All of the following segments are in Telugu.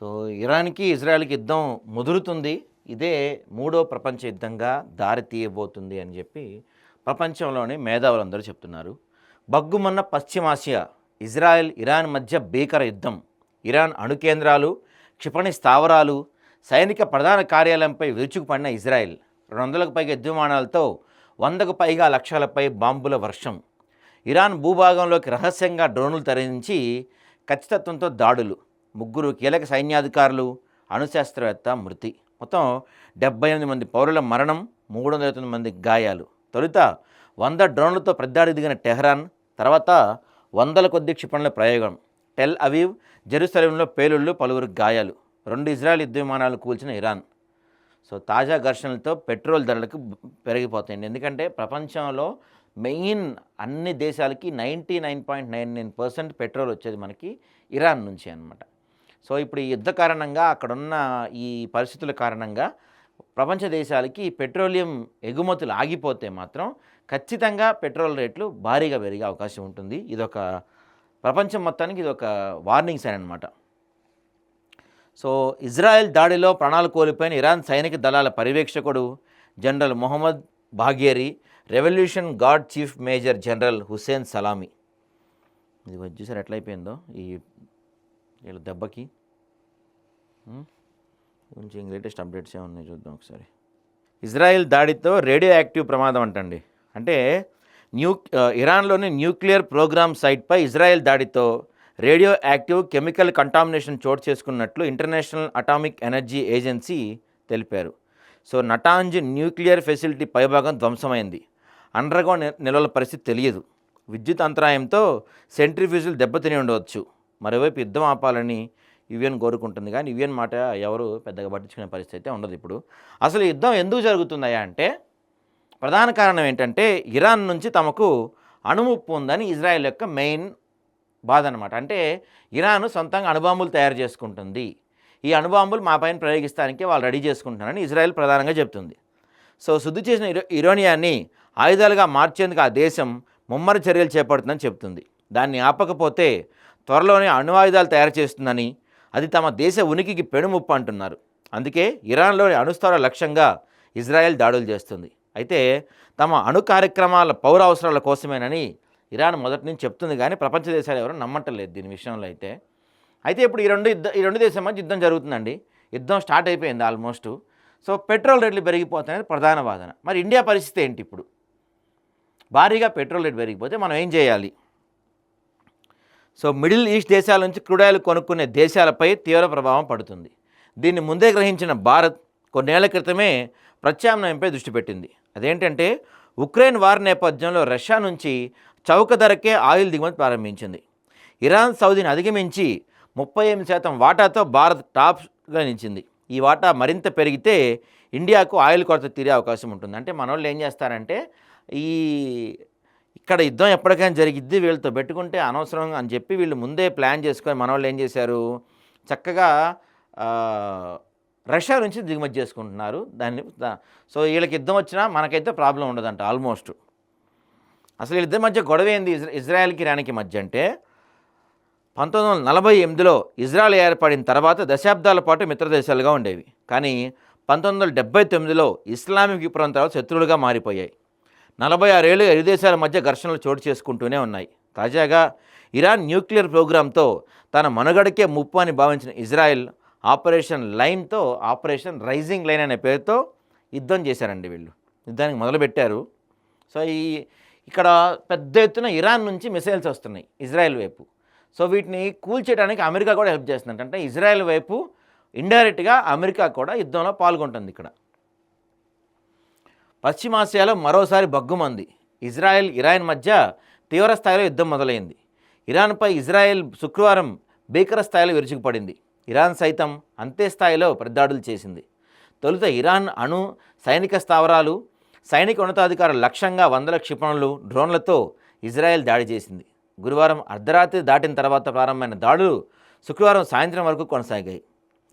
సో ఇరాన్కి ఇజ్రాయెల్కి యుద్ధం ముదురుతుంది. ఇదే మూడో ప్రపంచ యుద్ధంగా దారి తీయబోతుంది అని చెప్పి ప్రపంచంలోని మేధావులందరూ చెప్తున్నారు. బగ్గుమన్న పశ్చిమాసియా ఇజ్రాయెల్ ఇరాన్ మధ్య భీకర యుద్ధం ఇరాన్ అణు కేంద్రాలు క్షిపణి స్థావరాలు సైనిక ప్రధాన కార్యాలయంపై విరుచుకుపడిన ఇజ్రాయెల్ రెండు వందలకు పైగా యుద్ధమానాలతో వందకు పైగా లక్షలపై బాంబుల వర్షం ఇరాన్ భూభాగంలోకి రహస్యంగా డ్రోన్లు తరలించి ఖచ్చితత్వంతో దాడులు ముగ్గురు కీలక సైన్యాధికారులు అణుశాస్త్రవేత్త మృతి. మొత్తం డెబ్బై ఎనిమిది మంది పౌరుల మరణం మూడు వందల తొమ్మిది మంది గాయాలు. తొలుత వంద డ్రోన్లతో పెద్దాడి దిగిన టెహ్రాన్ తర్వాత వందల కొద్ది క్షిపణుల ప్రయోగం. టెల్ అవీవ్ జెరూసలంలో పేలుళ్ళు పలువురు గాయాలు. రెండు ఇజ్రాయెల్ యుద్ధ విమానాలు కూల్చిన ఇరాన్. సో తాజా ఘర్షణలతో పెట్రోల్ ధరలకు పెరిగిపోతాయండి. ఎందుకంటే ప్రపంచంలో మెయిన్ అన్ని దేశాలకి ninety nine point nine nine percent petrol వచ్చేది మనకి ఇరాన్ నుంచి అనమాట సో ఇప్పుడు ఈ యుద్ధ కారణంగా అక్కడున్న ఈ పరిస్థితుల కారణంగా ప్రపంచ దేశాలకి పెట్రోలియం ఎగుమతులు ఆగిపోతే మాత్రం ఖచ్చితంగా పెట్రోల్ రేట్లు భారీగా పెరిగే అవకాశం ఉంటుంది. ఇదొక ప్రపంచం మొత్తానికి ఇది ఒక వార్నింగ్ సైన్ అనమాట సో ఇజ్రాయెల్ దాడిలో ప్రాణాలు కోల్పోయిన ఇరాన్ సైనిక దళాల పర్యవేక్షకుడు general Mohammad Bagheri revolution guard chief major general Hussein Salami. ఇది వచ్చేసారి ఎట్లయిపోయిందో? ఈ వీళ్ళ దెబ్బకి. కొంచెం లేటెస్ట్ అప్డేట్స్ ఏమున్నాయి చూద్దాం ఒకసారి. ఇజ్రాయెల్ దాడితో రేడియో యాక్టివ్ ప్రమాదం అంటండి. అంటే న్యూ ఇరాన్లోని న్యూక్లియర్ ప్రోగ్రామ్ సైట్పై ఇజ్రాయెల్ దాడితో రేడియో యాక్టివ్ కెమికల్ కంటామినేషన్ చోటు చేసుకున్నట్లు ఇంటర్నేషనల్ అటామిక్ ఎనర్జీ ఏజెన్సీ తెలిపారు. సో నటాంజ్ న్యూక్లియర్ ఫెసిలిటీ పైభాగం ధ్వంసమైంది. అండర్గ్రౌండ్ ని- నిల్వల పరిస్థితి తెలియదు. విద్యుత్ అంతరాయంతో సెంట్రిఫ్యూజులు దెబ్బతిని ఉండవచ్చు. మరోవైపు యుద్ధం ఆపాలని యుఎన్ కోరుకుంటుంది. కానీ యుఎన్ మాట ఎవరు పెద్దగా పట్టించుకునే పరిస్థితి అయితే ఉండదు ఇప్పుడు. అసలు యుద్ధం ఎందుకు జరుగుతుందయా అంటే ప్రధాన కారణం ఏంటంటే ఇరాన్ నుంచి తమకు అణుముప్పు ఉందని ఇజ్రాయెల్ యొక్క మెయిన్ బాధ అనమాట అంటే ఇరాన్ సొంతంగా అణుబాంబులు తయారు చేసుకుంటుంది. ఈ అణుబాంబులు మా పైన ప్రయోగిస్తానికి వాళ్ళు రెడీ చేసుకుంటున్నారని ఇజ్రాయెల్ ప్రధానంగా చెప్తుంది. సో శుద్ధి చేసిన ఇరోనియాన్ని ఆయుధాలుగా మార్చేందుకు ఆ దేశం ముమ్మర చర్యలు చేపడుతుందని చెప్తుంది. దాన్ని ఆపకపోతే త్వరలోనే అణు ఆయుధాలు తయారు చేస్తుందని అది తమ దేశ ఉనికికి పెనుముప్పు అంటున్నారు. అందుకే ఇరాన్లోని అణుస్థావర లక్ష్యంగా ఇజ్రాయెల్ దాడులు చేస్తుంది. అయితే తమ అణు కార్యక్రమాల పౌర అవసరాల కోసమేనని ఇరాన్ మొదటి నుంచి చెప్తుంది కానీ ప్రపంచ దేశాలు ఎవరు నమ్మటలేదు దీని విషయంలో అయితే. అయితే ఇప్పుడు ఈ రెండు ఈ రెండు దేశం మధ్య యుద్ధం జరుగుతుందండి. యుద్ధం స్టార్ట్ అయిపోయింది ఆల్మోస్ట్. సో పెట్రోల్ రేట్లు పెరిగిపోతాయని ప్రధాన వాదన. మరి ఇండియా పరిస్థితి ఏంటి ఇప్పుడు? భారీగా పెట్రోల్ రేట్ పెరిగిపోతే మనం ఏం చేయాలి? సో మిడిల్ ఈస్ట్ దేశాల నుంచి క్రూడాయిల్ కొనుక్కునే దేశాలపై తీవ్ర ప్రభావం పడుతుంది. దీన్ని ముందే గ్రహించిన భారత్ కొన్నేళ్ళ క్రితమే ప్రత్యామ్నాయంపై దృష్టి పెట్టింది. అదేంటంటే ఉక్రెయిన్ వార్ నేపథ్యంలో రష్యా నుంచి చౌక ధరకే ఆయిల్ దిగుమతి ప్రారంభించింది. ఇరాన్ సౌదీని అధిగమించి ముప్పై ఎనిమిది శాతం వాటాతో భారత్ టాప్గా నిలిచింది. ఈ వాటా మరింత పెరిగితే ఇండియాకు ఆయిల్ కొరత తీరే అవకాశం ఉంటుంది. అంటే మన వాళ్ళు ఏం చేస్తారంటే ఈ ఇక్కడ యుద్ధం ఎప్పటికైనా జరిగిద్ది వీళ్ళతో పెట్టుకుంటే అనవసరం అని చెప్పి వీళ్ళు ముందే ప్లాన్ చేసుకొని మన వాళ్ళు ఏం చేశారు? చక్కగా రష్యా నుంచి దిగుమతి చేసుకుంటున్నారు. దాన్ని సో వీళ్ళకి యుద్ధం వచ్చినా మనకైతే ప్రాబ్లం ఉండదంట ఆల్మోస్ట్ అసలు వీళ్ళిద్దరి మధ్య గొడవ ఏంది? ఇజ్రా ఇజ్రాయెల్కి ఇరాన్కి మధ్య అంటే పంతొమ్మిది వందల నలభై ఎనిమిదిలో ఇజ్రాయెల్ ఏర్పడిన తర్వాత దశాబ్దాల పాటు మిత్రదేశాలుగా ఉండేవి. కానీ పంతొమ్మిది వందల డెబ్బై తొమ్మిదిలో ఇస్లామిక్ విప్లవం తర్వాత శత్రువులుగా మారిపోయాయి. నలభై ఆరేళ్ళు ఇరు దేశాల మధ్య ఘర్షణలు చోటు చేసుకుంటూనే ఉన్నాయి. తాజాగా ఇరాన్ న్యూక్లియర్ ప్రోగ్రాంతో తన మనుగడకే ముప్పు అని భావించిన ఇజ్రాయెల్ ఆపరేషన్ లైన్తో ఆపరేషన్ రైజింగ్ లైన్ అనే పేరుతో యుద్ధం చేశారండి వీళ్ళు. యుద్ధానికి మొదలుపెట్టారు. సో ఈ ఇక్కడ పెద్ద ఎత్తున ఇరాన్ నుంచి మిసైల్స్ వస్తున్నాయి ఇజ్రాయెల్ వైపు. సో వీటిని కూల్చేయడానికి అమెరికా కూడా హెల్ప్ చేస్తుందంట. అంటే ఇజ్రాయెల్ వైపు ఇండైరెక్ట్గా అమెరికా కూడా యుద్ధంలో పాల్గొంటుంది ఇక్కడ. పశ్చిమాసియాలో మరోసారి బగ్గుమంది ఇజ్రాయెల్ ఇరాన్ మధ్య తీవ్ర స్థాయిలో యుద్ధం మొదలైంది. ఇరాన్పై ఇజ్రాయెల్ శుక్రవారం భీకర స్థాయిలో విరుచుకుపడింది. ఇరాన్ సైతం అంతే స్థాయిలో ప్రతిదాడులు చేసింది. తొలుత ఇరాన్ అణు సైనిక స్థావరాలు సైనిక ఉన్నతాధికారుల లక్ష్యంగా వందల క్షిపణులు డ్రోన్లతో ఇజ్రాయెల్ దాడి చేసింది. గురువారం అర్ధరాత్రి దాటిన తర్వాత ప్రారంభమైన దాడులు శుక్రవారం సాయంత్రం వరకు కొనసాగాయి.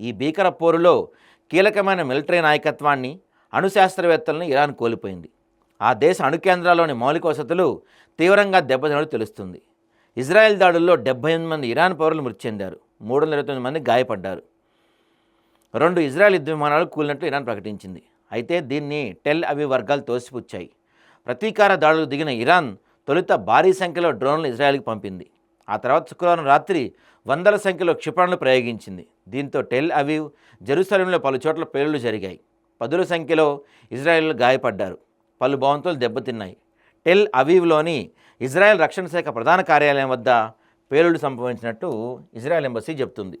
ఈ భీకర పోరులో కీలకమైన మిలిటరీ నాయకత్వాన్ని అణుశాస్త్రవేత్తలను ఇరాన్ కోల్పోయింది. ఆ దేశ అణు కేంద్రాల్లోని మౌలిక వసతులు తీవ్రంగా దెబ్బతినట్టు తెలుస్తుంది. ఇజ్రాయెల్ దాడుల్లో డెబ్బై ఎనిమిది మంది ఇరాన్ పౌరులు మృతి చెందారు. మూడు వందల ఇరవై తొమ్మిది మంది గాయపడ్డారు. రెండు ఇజ్రాయెల్ యుద్ధ విమానాలు కూలినట్లు ఇరాన్ ప్రకటించింది. అయితే దీన్ని టెల్ అవి వర్గాలు తోసిపుచ్చాయి. ప్రతీకార దాడులు దిగిన ఇరాన్ తొలుత భారీ సంఖ్యలో డ్రోన్లు ఇజ్రాయెల్కి పంపింది. ఆ తర్వాత శుక్రవారం రాత్రి వందల సంఖ్యలో క్షిపణులు ప్రయోగించింది. దీంతో టెల్ అవీవ్ జెరూసలంలో పలు చోట్ల పేలుళ్ళు జరిగాయి. పదుల సంఖ్యలో ఇజ్రాయెల్ గాయపడ్డారు. పలు భవంతులు దెబ్బతిన్నాయి. టెల్ అవీవ్లోని ఇజ్రాయెల్ రక్షణ శాఖ ప్రధాన కార్యాలయం వద్ద పేలుడు సంభవించినట్టు ఇజ్రాయెల్ ఎంబసీ చెబుతుంది.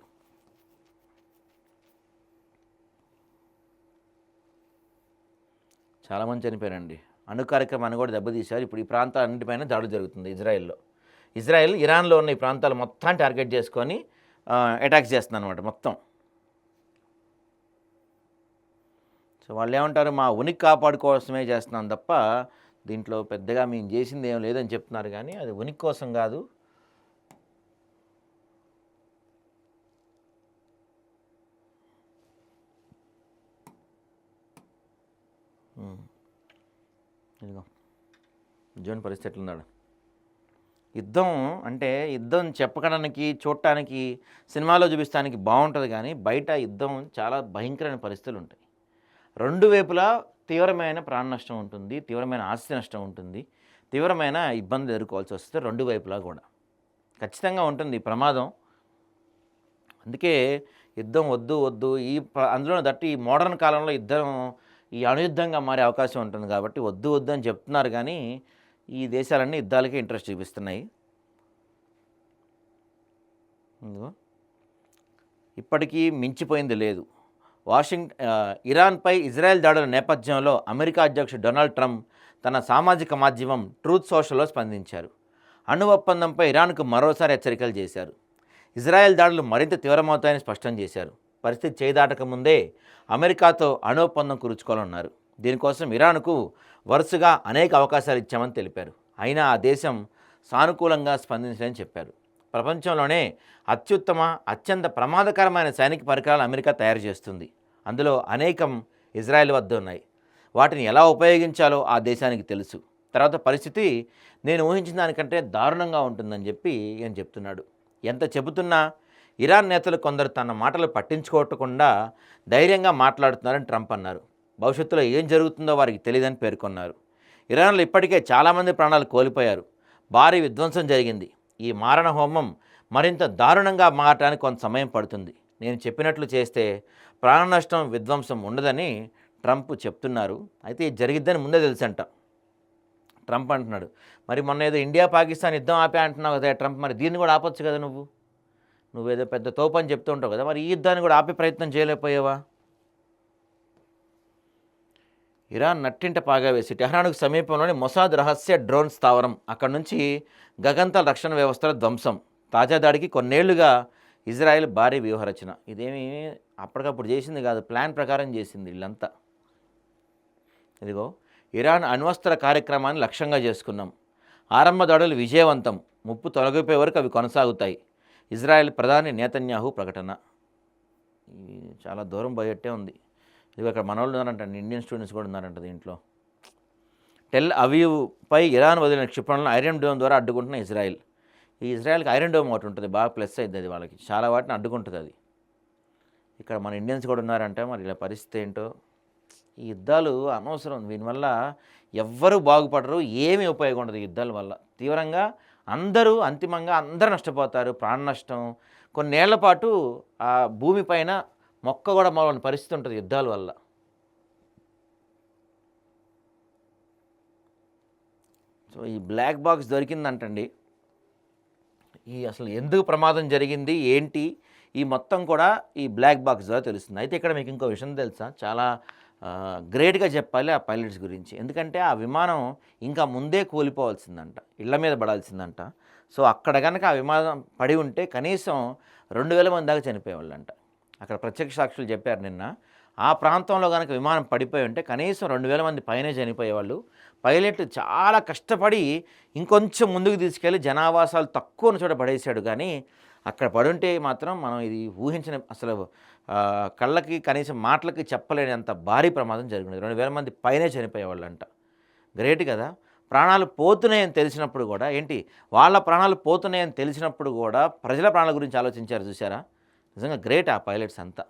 చాలామంది చనిపోయారండి. అణు కార్యక్రమాన్ని కూడా దెబ్బతీశారు. ఇప్పుడు ఈ ప్రాంతాలన్నింటిపైన దాడులు జరుగుతుంది ఇజ్రాయెల్లో. ఇజ్రాయెల్ ఇరాన్లో ఉన్న ఈ ప్రాంతాలు మొత్తం టార్గెట్ చేసుకొని అటాక్స్ చేస్తుంది అనమాట మొత్తం. సో వాళ్ళు ఏమంటారు మా ఉనికి కాపాడుకోవడమే చేస్తున్నాం తప్ప దీంట్లో పెద్దగా మేము చేసింది ఏం లేదని చెప్తున్నారు కానీ అది ఉనికి కోసం కాదు. ఇదిగో జోన్ పరిస్థితి ఎట్లున్నాడు యుద్ధం అంటే యుద్ధం చెప్పడానికి చూడటానికి సినిమాలో చూపిస్తానికి బాగుంటుంది కానీ బయట యుద్ధం చాలా భయంకరమైన పరిస్థితులు ఉంటాయి రెండు వైపులా తీవ్రమైన ప్రాణ నష్టం ఉంటుంది తీవ్రమైన ఆస్తి నష్టం ఉంటుంది తీవ్రమైన ఇబ్బందులు ఎదుర్కోవాల్సి వస్తుంది రెండు వైపులా కూడా. ఖచ్చితంగా ఉంటుంది ఈ ప్రమాదం. అందుకే యుద్ధం వద్దు వద్దు ఈ అందులో దట్టి ఈ మోడర్న్ కాలంలో యుద్ధం ఈ అణుయుద్ధంగా మారే అవకాశం ఉంటుంది కాబట్టి వద్దు వద్దు అని చెప్తున్నారు కానీ ఈ దేశాలన్నీ యుద్ధాలకే ఇంట్రెస్ట్ చూపిస్తున్నాయి. ఇప్పటికీ మించిపోయింది లేదు. వాషింగ్ ఇరాన్పై ఇజ్రాయెల్ దాడుల నేపథ్యంలో అమెరికా అధ్యక్షుడు డొనాల్డ్ ట్రంప్ తన సామాజిక మాధ్యమం ట్రూత్ సోషల్లో స్పందించారు. అణు ఒప్పందంపై ఇరాన్కు మరోసారి హెచ్చరికలు చేశారు. ఇజ్రాయెల్ దాడులు మరింత తీవ్రమవుతాయని స్పష్టం చేశారు. పరిస్థితి చేదాటక ముందే అమెరికాతో అణు ఒప్పందం కురుచుకోవాలన్నారు. దీనికోసం ఇరాన్కు వరుసగా అనేక అవకాశాలు ఇచ్చామని తెలిపారు. అయినా ఆ దేశం సానుకూలంగా స్పందించలేని చెప్పారు. ప్రపంచంలోనే అత్యుత్తమ అత్యంత ప్రమాదకరమైన సైనిక పరికరాలు అమెరికా తయారు చేస్తుంది. అందులో అనేకం ఇజ్రాయెల్ వద్ద ఉన్నాయి. వాటిని ఎలా ఉపయోగించాలో ఆ దేశానికి తెలుసు. తర్వాత పరిస్థితి నేను ఊహించిన దానికంటే దారుణంగా ఉంటుందని చెప్పి ఈయన చెప్తున్నాడు. ఎంత చెబుతున్నా ఇరాన్ నేతలు కొందరు తన మాటలు పట్టించుకోకుండా ధైర్యంగా మాట్లాడుతున్నారని ట్రంప్ అన్నారు. భవిష్యత్తులో ఏం జరుగుతుందో వారికి తెలియదని పేర్కొన్నారు. ఇరాన్లో ఇప్పటికే చాలామంది ప్రాణాలు కోల్పోయారు. భారీ విధ్వంసం జరిగింది. ఈ మారణ హోమం మరింత దారుణంగా మారటానికి కొంత సమయం పడుతుంది. నేను చెప్పినట్లు చేస్తే ప్రాణ నష్టం విధ్వంసం ఉండదని ట్రంప్ చెప్తున్నారు. అయితే ఇది జరిగిద్దని ముందే తెలుసంట. ట్రంప్ అంటున్నాడు. మరి మొన్న ఏదో ఇండియా పాకిస్తాన్ యుద్ధం ఆపే అంటున్నావు కదా ట్రంప్ మరి దీన్ని కూడా ఆపొచ్చు కదా నువ్వు? నువ్వేదో పెద్ద తోపని చెప్తూ ఉంటావు కదా మరి ఈ యుద్ధాన్ని కూడా ఆపే ప్రయత్నం చేయలేకపోయావా? ఇరాన్ నట్టింట పాగా వేసి టెహ్రాన్కు సమీపంలోని మొసాద్ రహస్య డ్రోన్ స్థావరం. అక్కడి నుంచి గగంతల రక్షణ వ్యవస్థల ధ్వంసం. తాజా దాడికి కొన్నేళ్ళుగా ఇజ్రాయెల్ భారీ వ్యూహరచన. ఇదేమి అప్పటికప్పుడు చేసింది కాదు ప్లాన్ ప్రకారం చేసింది వీళ్ళంతా. ఇదిగో ఇరాన్ అణ్వస్త్ర కార్యక్రమాన్ని లక్ష్యంగా చేసుకున్నాం. ఆరంభ దాడులు విజయవంతం. ముప్పు తొలగిపోయే వరకు అవి కొనసాగుతాయి. ఇజ్రాయెల్ ప్రధాని నేతన్యాహు ప్రకటన. చాలా దూరం పోయేట్టే ఉంది. ఇవి అక్కడ మన వాళ్ళు ఉన్నారంట ఇండియన్ స్టూడెంట్స్ కూడా ఉన్నారంట దీంట్లో. టెల్ అవీవ్పై ఇరాన్ వదిలిన క్షిపణులను ఐరన్ డోమ్ ద్వారా అడ్డుకుంటున్న ఇజ్రాయెల్. ఈ ఇజ్రాయెల్కి ఐరన్ డోమ్ ఒకటి ఉంటుంది బాగా ప్లస్ అయింది అది వాళ్ళకి. చాలా వాటిని అడ్డుకుంటుంది అది. ఇక్కడ మన ఇండియన్స్ కూడా ఉన్నారంటే మరి ఇలా పరిస్థితి ఏంటో. ఈ యుద్ధాలు అనవసరం. దీనివల్ల ఎవ్వరూ బాగుపడరు ఏమీ ఉపయోగం ఉండదు యుద్ధాల వల్ల. తీవ్రంగా అందరూ అంతిమంగా అందరూ నష్టపోతారు. ప్రాణ నష్టం. కొన్నేళ్ళ పాటు ఆ భూమిపైన మొక్క కూడా మొలని పరిస్థితి ఉంటుంది యుద్ధాల వల్ల. సో ఈ బ్లాక్ బాక్స్ దొరికిందంటండి. ఈ అసలు ఎందుకు ప్రమాదం జరిగింది? ఏంటి? ఈ మొత్తం కూడా ఈ బ్లాక్ బాక్స్ ద్వారా తెలుస్తుంది. అయితే ఇక్కడ మీకు ఇంకో విషయం తెలుసా? చాలా గ్రేట్గా చెప్పాలి ఆ పైలట్స్ గురించి. ఎందుకంటే ఆ విమానం ఇంకా ముందే కూలిపోవాల్సిందంట. ఇళ్ళ మీద పడాల్సిందంట. సో అక్కడ కనుక ఆ విమానం పడి ఉంటే కనీసం రెండు వేల మంది దాకా చనిపోయేవాళ్ళంట. అక్కడ ప్రత్యక్ష సాక్షులు చెప్పారు నిన్న. ఆ ప్రాంతంలో కనుక విమానం పడిపోయి ఉంటే కనీసం రెండు వేల మంది పైనే చనిపోయేవాళ్ళు. పైలట్ చాలా కష్టపడి ఇంకొంచెం ముందుకు తీసుకెళ్ళి జనావాసాలు తక్కువ ఉన్న చోట పడేశాడు. కానీ అక్కడ పడుంటే మాత్రం మనం ఇది ఊహించిన అసలు కళ్ళకి కనీసం మాటలకి చెప్పలేనంత భారీ ప్రమాదం జరిగింది. రెండు వేల మంది పైనే చనిపోయేవాళ్ళంట. గ్రేట్ కదా. ప్రాణాలు పోతున్నాయని తెలిసినప్పుడు కూడా ఏంటి? వాళ్ళ ప్రాణాలు పోతున్నాయని తెలిసినప్పుడు కూడా ప్రజల ప్రాణాల గురించి ఆలోచించారు చూసారా నిజంగా గ్రేట్ ఆ పైలట్స్ అంతా.